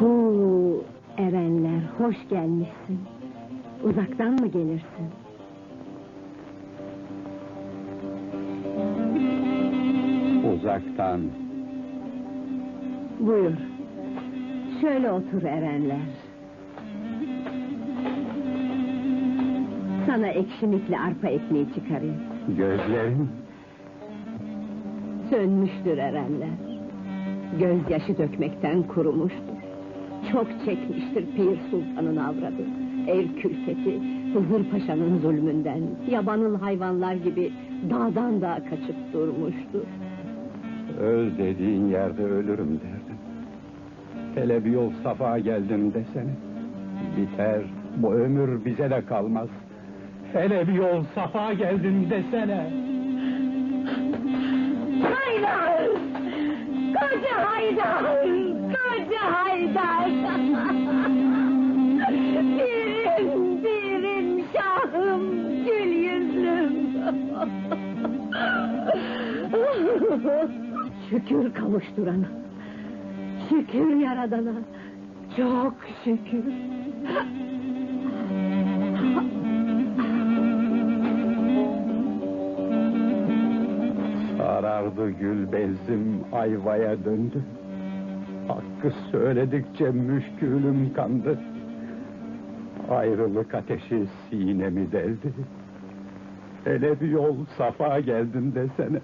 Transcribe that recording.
Hu, erenler hoş gelmişsin. Uzaktan mı gelirsin? Uzaktan. Buyur. Şöyle otur erenler. Sana ekşimikli arpa ekmeği çıkarayım. Gözlerin Sönmüştür erenler. Gözyaşı dökmekten kurumuştur. Çok çekmiştir Pir Sultan'ın avradı. Ev külfeti, Hızır Paşa'nın zulmünden, yabanıl hayvanlar gibi dağdan dağa kaçıp durmuştur. öl dediğin yerde ölürüm derdim. Hele bir yol safa geldim desene. Biter, bu ömür bize de kalmaz. Hele bir yol safa geldim desene. Haydar! Koca Haydar! Koca Haydar! Birim, şahım, gül şükür kavuşturana, şükür yaradana, çok şükür. Sarardı gül bezim ayvaya döndü. Hakkı söyledikçe müşkülüm kandı. Ayrılık ateşi sinemi deldi. Hele bir yol safa geldim desene.